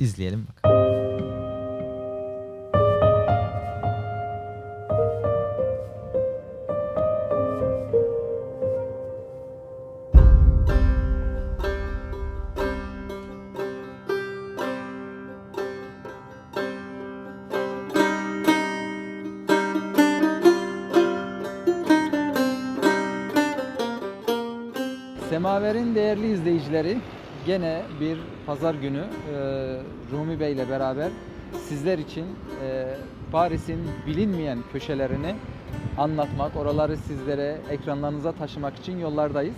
izleyelim bakalım. Bir pazar günü e, Rumi Bey ile beraber sizler için e, Paris'in bilinmeyen köşelerini anlatmak, oraları sizlere ekranlarınıza taşımak için yollardayız.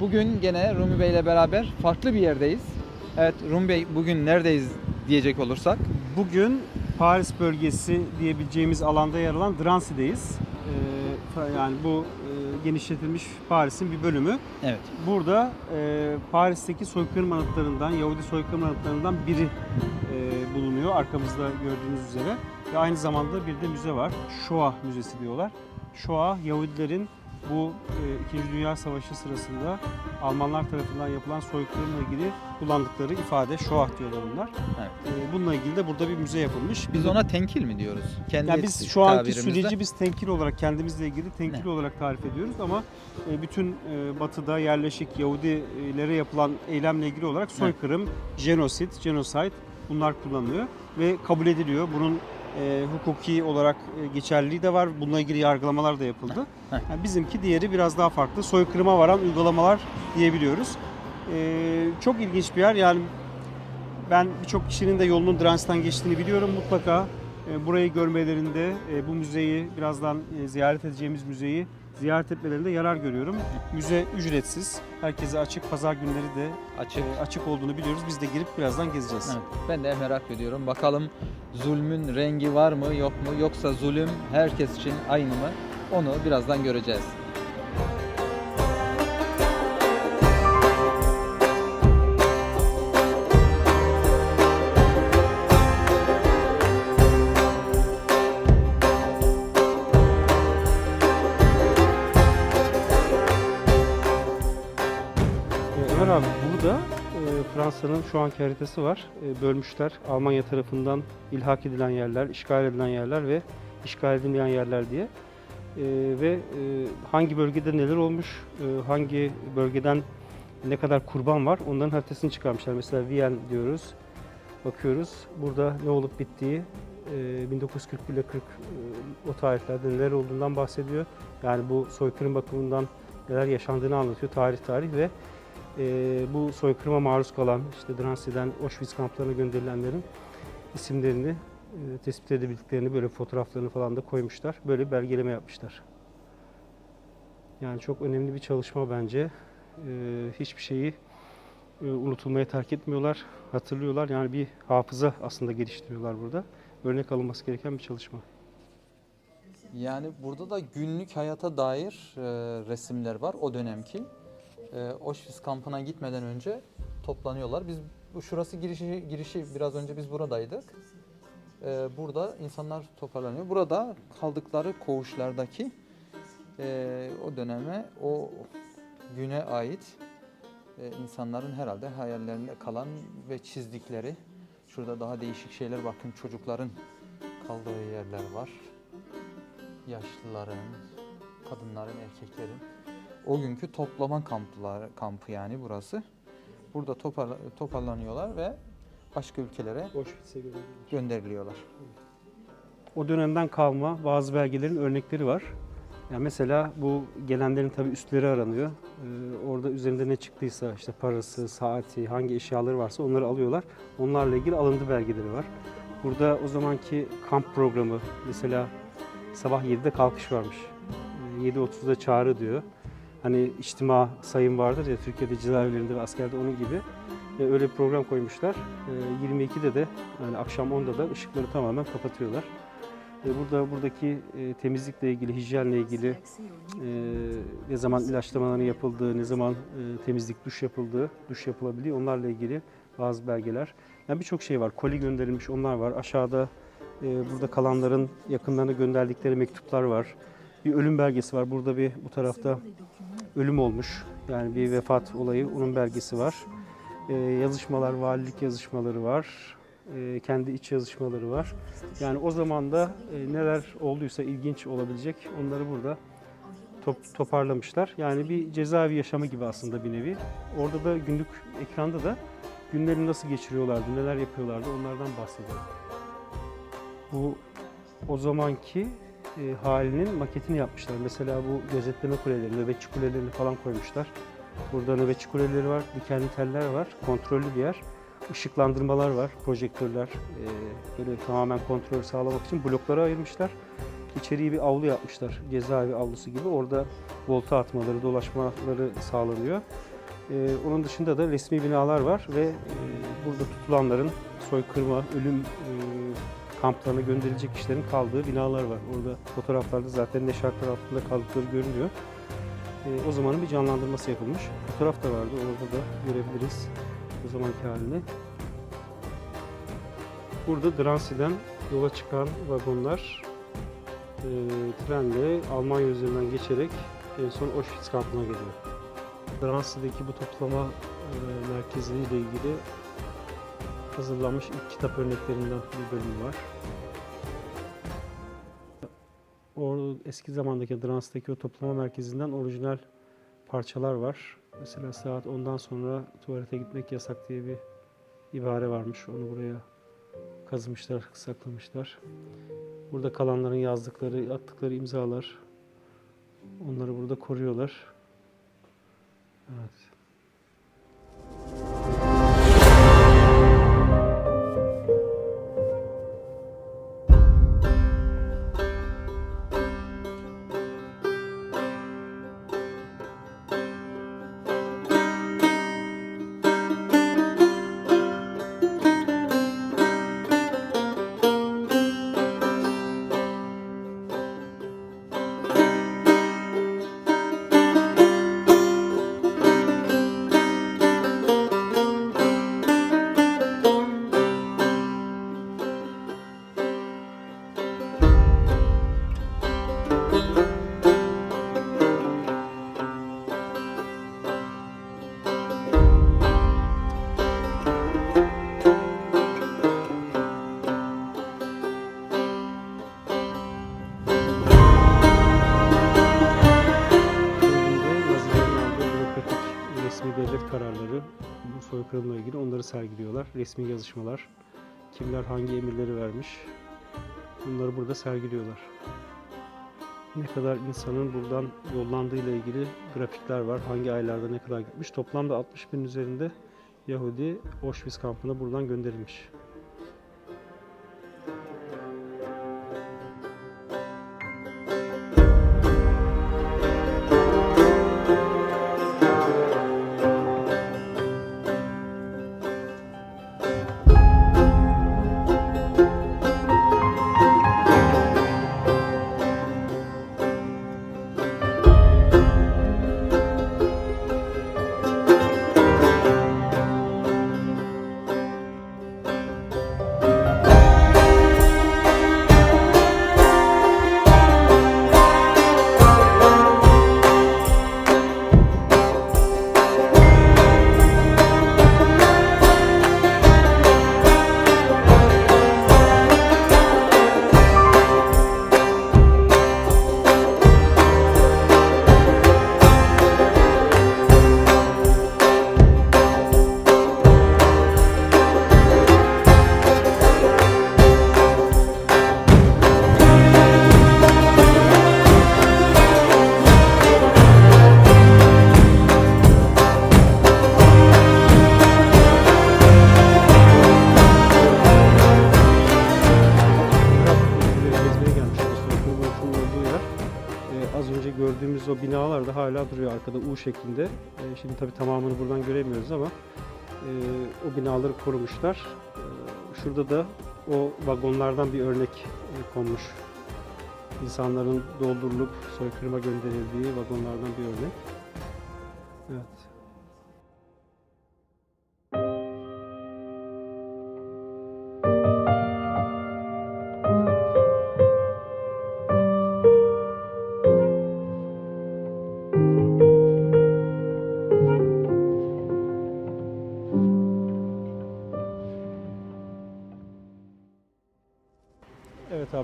Bugün gene Rumi Bey ile beraber farklı bir yerdeyiz. Evet Rumi Bey bugün neredeyiz diyecek olursak. Bugün Paris bölgesi diyebileceğimiz alanda yer alan Drancy'deyiz. Ee, yani bu genişletilmiş Paris'in bir bölümü. Evet. Burada e, Paris'teki soykırım anıtlarından, Yahudi soykırım anıtlarından biri e, bulunuyor arkamızda gördüğünüz üzere. Ve aynı zamanda bir de müze var. Shoah Müzesi diyorlar. Shoah, Yahudilerin bu e, 2. Dünya Savaşı sırasında Almanlar tarafından yapılan soykırımla ilgili kullandıkları ifade. Shoah diyorlar bunlar. Evet. E, bununla ilgili de burada bir müze yapılmış. Biz ona tenkil mi diyoruz? Kendi yani biz şu anki süreci biz tenkil olarak kendimizle ilgili tenkil Ne? olarak tarif ediyoruz ama e, bütün e, batıda yerleşik Yahudilere yapılan eylemle ilgili olarak soykırım, jenosit, genocide bunlar kullanılıyor ve kabul ediliyor. Bunun e, hukuki olarak e, geçerliliği de var. Bununla ilgili yargılamalar da yapıldı. Yani bizimki diğeri biraz daha farklı. Soykırıma varan uygulamalar diyebiliyoruz. E, çok ilginç bir yer. Yani ben birçok kişinin de yolunun Drans'tan geçtiğini biliyorum. Mutlaka e, burayı görmelerinde, e, bu müzeyi birazdan e, ziyaret edeceğimiz müzeyi ziyaret etmelerinde yarar görüyorum. Müze ücretsiz. Herkese açık. Pazar günleri de açık. e, açık olduğunu biliyoruz. Biz de girip birazdan gezeceğiz. Evet, ben de merak ediyorum. Bakalım zulmün rengi var mı yok mu yoksa zulüm herkes için aynı mı? Onu birazdan göreceğiz. Ömer abi burada e, Fransa'nın şu anki haritası var. E, bölmüşler. Almanya tarafından ilhak edilen yerler, işgal edilen yerler ve işgal edilmeyen yerler diye. E, ve e, hangi bölgede neler olmuş, e, hangi bölgeden ne kadar kurban var onların haritasını çıkarmışlar. Mesela Viyen diyoruz. Bakıyoruz. Burada ne olup bittiği e, 1941 ile 40 e, o tarihlerde neler olduğundan bahsediyor. Yani bu soykırım bakımından neler yaşandığını anlatıyor tarih tarih ve bu soykırıma maruz kalan işte Drancy'den Auschwitz kamplarına gönderilenlerin isimlerini e, tespit edebildiklerini böyle fotoğraflarını falan da koymuşlar. Böyle belgeleme yapmışlar. Yani çok önemli bir çalışma bence. E, hiçbir şeyi e, unutulmaya terk etmiyorlar, hatırlıyorlar. Yani bir hafıza aslında geliştiriyorlar burada. Örnek alınması gereken bir çalışma. Yani burada da günlük hayata dair e, resimler var o dönemki. E, Auschwitz kampına gitmeden önce toplanıyorlar. Biz bu şurası girişi girişi biraz önce biz buradaydık. E, burada insanlar toparlanıyor. Burada kaldıkları koğuşlardaki e, o döneme o güne ait e, insanların herhalde hayallerinde kalan ve çizdikleri şurada daha değişik şeyler bakın çocukların kaldığı yerler var yaşlıların, kadınların, erkeklerin o günkü toplama kampları kampı yani burası. Burada topar, toparlanıyorlar ve başka ülkelere Auschwitz'e gönderiliyorlar. O dönemden kalma bazı belgelerin örnekleri var. Yani mesela bu gelenlerin tabii üstleri aranıyor. Ee, orada üzerinde ne çıktıysa işte parası, saati, hangi eşyaları varsa onları alıyorlar. Onlarla ilgili alıntı belgeleri var. Burada o zamanki kamp programı mesela sabah 7'de kalkış varmış. Ee, 7.30'da çağrı diyor. Hani içtima sayım vardır ya Türkiye'de cezaevlerinde ve askerde onun gibi. Ee, öyle bir program koymuşlar. Ee, 22'de de yani akşam 10'da da ışıkları tamamen kapatıyorlar. Ee, Burada buradaki e, temizlikle ilgili, hijyenle ilgili e, ne zaman ilaçlamaların yapıldığı, ne zaman e, temizlik, duş yapıldığı, duş yapılabiliyor onlarla ilgili bazı belgeler. Yani birçok şey var. Koli gönderilmiş onlar var. Aşağıda e, burada kalanların yakınlarına gönderdikleri mektuplar var. Bir ölüm belgesi var. Burada bir bu tarafta ölüm olmuş. Yani bir vefat olayı, onun belgesi var. E, yazışmalar, valilik yazışmaları var. e, kendi iç yazışmaları var. Yani o zaman da e, neler olduysa ilginç olabilecek onları burada top- toparlamışlar. Yani bir cezaevi yaşamı gibi aslında bir nevi. Orada da günlük ekranda da günlerini nasıl geçiriyorlardı, neler yapıyorlardı onlardan bahsediyor. Bu o zamanki e, halinin maketini yapmışlar. Mesela bu gözetleme kuleleri, nöbetçi kulelerini falan koymuşlar. Burada nöbetçi kuleleri var, dikenli teller var, kontrollü bir yer. Işıklandırmalar var, projektörler. e, böyle tamamen kontrol sağlamak için bloklara ayırmışlar. İçeriği bir avlu yapmışlar, cezaevi avlusu gibi. Orada volta atmaları, dolaşmaları sağlanıyor. E, onun dışında da resmi binalar var ve e, burada tutulanların soykırma, ölüm e, kamplarına gönderilecek kişilerin kaldığı binalar var. Orada fotoğraflarda zaten ne şartlar altında kaldıkları görünüyor. E, o zamanın bir canlandırması yapılmış. Fotoğraf da vardı, orada da görebiliriz o zamanki halini. Burada Dransi'den yola çıkan vagonlar e, trenle Almanya üzerinden geçerek en son Auschwitz kampına geliyor. Dransi'deki bu toplama e, merkezi ile ilgili hazırlanmış ilk kitap örneklerinden bir bölüm var. O eski zamandaki Drans'taki o toplama merkezinden orijinal parçalar var. Mesela saat 10'dan sonra tuvalete gitmek yasak diye bir ibare varmış. Onu buraya kazımışlar, saklamışlar. Burada kalanların yazdıkları, attıkları imzalar. Onları burada koruyorlar. Evet. Sergiliyorlar. Resmi yazışmalar, kimler hangi emirleri vermiş, bunları burada sergiliyorlar. Ne kadar insanın buradan yollandığıyla ilgili grafikler var, hangi aylarda ne kadar gitmiş. Toplamda 60 bin üzerinde Yahudi Auschwitz kampına buradan gönderilmiş. O binalar da hala duruyor arkada U şeklinde. Ee, şimdi tabii tamamını buradan göremiyoruz ama e, o binaları korumuşlar. Ee, şurada da o vagonlardan bir örnek e, konmuş. İnsanların doldurulup soykırıma gönderildiği vagonlardan bir örnek.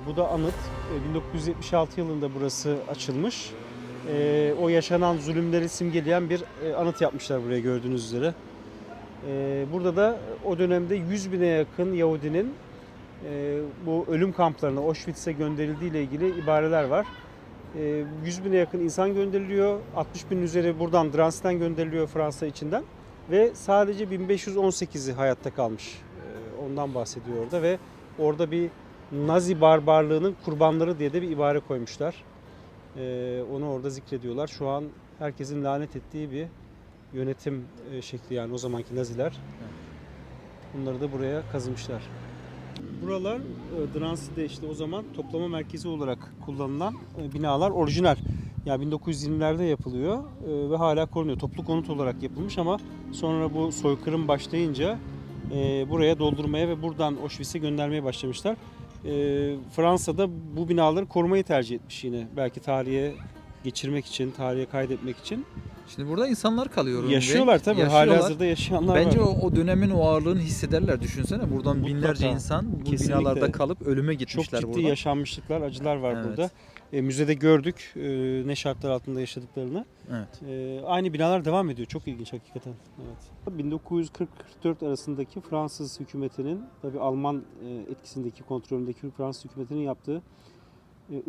Bu da anıt. E, 1976 yılında burası açılmış. E, o yaşanan zulümleri simgeleyen bir e, anıt yapmışlar buraya gördüğünüz üzere. E, burada da o dönemde 100 bine yakın Yahudinin e, bu ölüm kamplarına Auschwitz'e gönderildiği ile ilgili ibareler var. E, 100 bine yakın insan gönderiliyor. 60 bin üzeri buradan Drance'den gönderiliyor Fransa içinden. Ve sadece 1518'i hayatta kalmış. E, ondan bahsediyor orada ve orada bir Nazi barbarlığının kurbanları diye de bir ibare koymuşlar. Ee, onu orada zikrediyorlar. Şu an herkesin lanet ettiği bir yönetim e, şekli yani o zamanki Naziler. Bunları da buraya kazımışlar. Buralar e, Drancy'de işte o zaman toplama merkezi olarak kullanılan e, binalar orijinal. Yani 1920'lerde yapılıyor ve hala korunuyor. Toplu konut olarak yapılmış ama sonra bu soykırım başlayınca buraya doldurmaya ve buradan Auschwitz'e göndermeye başlamışlar. E, Fransa'da bu binaları korumayı tercih etmiş yine. Belki tarihe geçirmek için, tarihe kaydetmek için. Şimdi burada insanlar kalıyor. Yaşıyorlar tabii. Yaşıyorlar. Halihazırda yaşayanlar Bence var. o, o dönemin o ağırlığını hissederler. Düşünsene buradan Mutlaka. binlerce insan bu Kesinlikle. binalarda kalıp ölüme Çok gitmişler ciddi burada. yaşanmışlıklar, acılar var Evet. burada. E, müzede gördük e, ne şartlar altında yaşadıklarını. Evet. E, aynı binalar devam ediyor. Çok ilginç hakikaten. Evet. 1940-44 arasındaki Fransız hükümetinin, tabii Alman e, etkisindeki, kontrolündeki Fransız hükümetinin yaptığı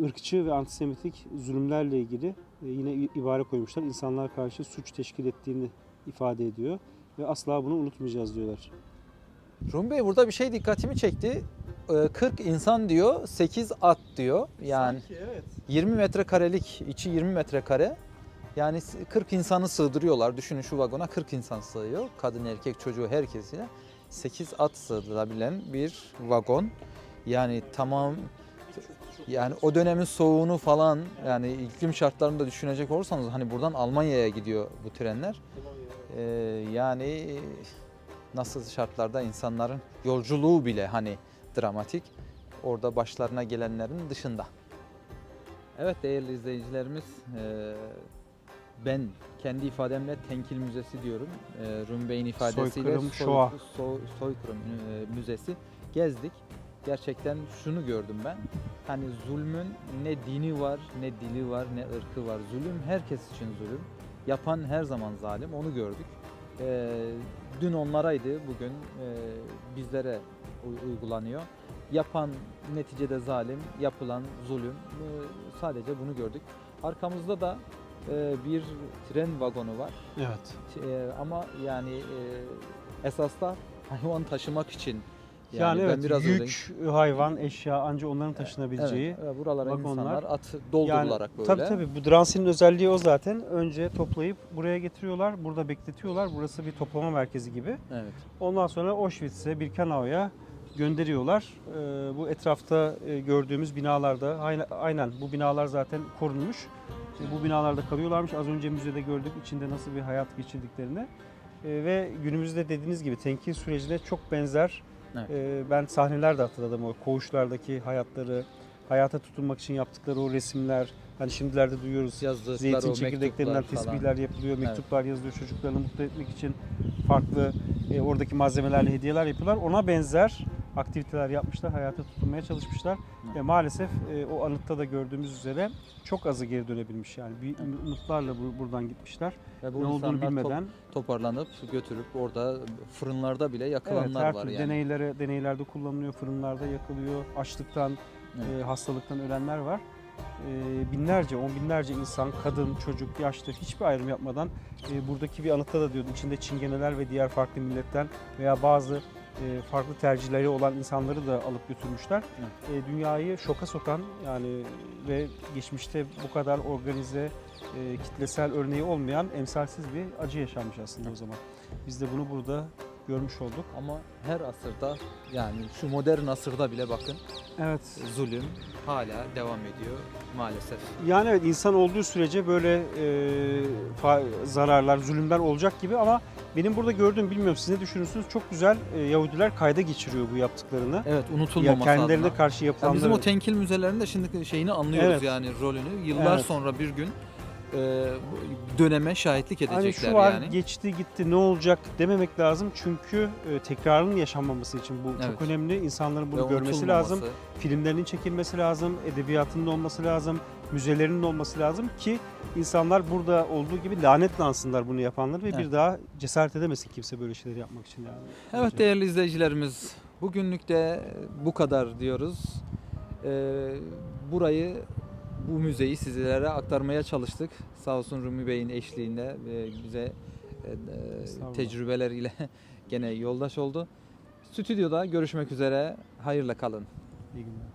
ırkçı ve antisemitik zulümlerle ilgili e, yine ibare koymuşlar. İnsanlar karşı suç teşkil ettiğini ifade ediyor ve asla bunu unutmayacağız diyorlar. Rum Bey burada bir şey dikkatimi çekti. Ee, 40 insan diyor, 8 at diyor. Yani evet. 20 metrekarelik, içi 20 metrekare. Yani 40 insanı sığdırıyorlar. Düşünün şu vagona 40 insan sığıyor. Kadın, erkek, çocuğu herkesiyle. 8 at sığdırabilen bir vagon. Yani tamam yani o dönemin soğuğunu falan yani iklim şartlarını da düşünecek olursanız hani buradan Almanya'ya gidiyor bu trenler. Ee, yani nasıl şartlarda insanların yolculuğu bile hani dramatik. Orada başlarına gelenlerin dışında. Evet değerli izleyicilerimiz e, ben kendi ifademle Tenkil Müzesi diyorum. E, Rum Bey'in ifadesiyle Soykırım, soy- soy- Soykırım e, Müzesi gezdik. Gerçekten şunu gördüm ben. Hani zulmün ne dini var, ne dili var, ne ırkı var. Zulüm herkes için zulüm. Yapan her zaman zalim. Onu gördük. E, dün onlaraydı, bugün e, bizlere uygulanıyor. Yapan neticede zalim, yapılan zulüm. E, sadece bunu gördük. Arkamızda da e, bir tren vagonu var. Evet. E, ama yani e, esasda hayvan taşımak için. Yani, ben evet biraz öyle- yük, hayvan, eşya anca onların taşınabileceği. Evet, evet, buralara vagonlar. insanlar at doldurularak böyle. Tabii tabii bu Drancy'nin özelliği o zaten. Önce toplayıp buraya getiriyorlar, burada bekletiyorlar. Burası bir toplama merkezi gibi. Evet. Ondan sonra Auschwitz'e, Birkenau'ya gönderiyorlar. Ee, bu etrafta e, gördüğümüz binalarda aynen, bu binalar zaten korunmuş. Bu binalarda kalıyorlarmış. Az önce müzede gördük içinde nasıl bir hayat geçirdiklerini. E, ve günümüzde dediğiniz gibi tenkil sürecine çok benzer Evet. e, ben sahneler de hatırladım o koğuşlardaki hayatları, hayata tutunmak için yaptıkları o resimler. Hani şimdilerde duyuyoruz Yazdıkları zeytin o çekirdeklerinden mektuplar falan. tesbihler yapılıyor, mektuplar yazılıyor çocuklarını mutlu etmek için farklı e, oradaki malzemelerle hediyeler yapıyorlar. Ona benzer aktiviteler yapmışlar, hayata tutunmaya çalışmışlar. Ve maalesef e, o anıtta da gördüğümüz üzere çok azı geri dönebilmiş yani. Bir Evet. umutlarla bu- buradan gitmişler. Ve bu ne olduğunu insanlar top- bilmeden. toparlanıp götürüp orada fırınlarda bile Evet, yakılanlar her var yani. deneylere, deneylerde kullanılıyor, fırınlarda yakılıyor, açlıktan, Evet. e, hastalıktan ölenler var. E, binlerce, on binlerce insan, kadın, çocuk, yaşlı hiçbir ayrım yapmadan e, buradaki bir anıtta da diyordum içinde çingeneler ve diğer farklı milletten veya bazı e, farklı tercihleri olan insanları da alıp götürmüşler. E, dünyayı şoka sokan yani ve geçmişte bu kadar organize, e, kitlesel örneği olmayan emsalsiz bir acı yaşanmış aslında o zaman. Biz de bunu burada görmüş olduk. Ama her asırda yani şu modern asırda bile bakın Evet. zulüm hala devam ediyor maalesef. Yani evet insan olduğu sürece böyle e, fa- zararlar, zulümler olacak gibi ama benim burada gördüğüm bilmiyorum siz ne düşünürsünüz çok güzel e, Yahudiler kayda geçiriyor bu yaptıklarını. Evet Ya unutulmaması kendilerine adına. karşı Ya yapılanları. bizim o tenkil müzelerinde şimdi şeyini anlıyoruz Evet. yani rolünü. Yıllar Evet. sonra bir gün e, döneme şahitlik edecekler Hani şu var yani. geçti gitti ne olacak dememek lazım çünkü e, tekrarının yaşanmaması için bu Evet. çok önemli. İnsanların Ve bunu görmesi lazım. Filmlerinin çekilmesi lazım, edebiyatının olması lazım, müzelerinin olması lazım ki insanlar burada olduğu gibi lanetlensınlar bunu yapanlar ve Evet. bir daha cesaret edemesin kimse böyle şeyleri yapmak için yani. Evet Bence. değerli izleyicilerimiz bugünlük de bu kadar diyoruz. Ee, burayı bu müzeyi sizlere aktarmaya çalıştık. Sağ olsun Rumi Bey'in eşliğinde ve bize e, e, tecrübeleriyle gene yoldaş oldu. Stüdyoda görüşmek üzere. Hayırla kalın. İyi günler.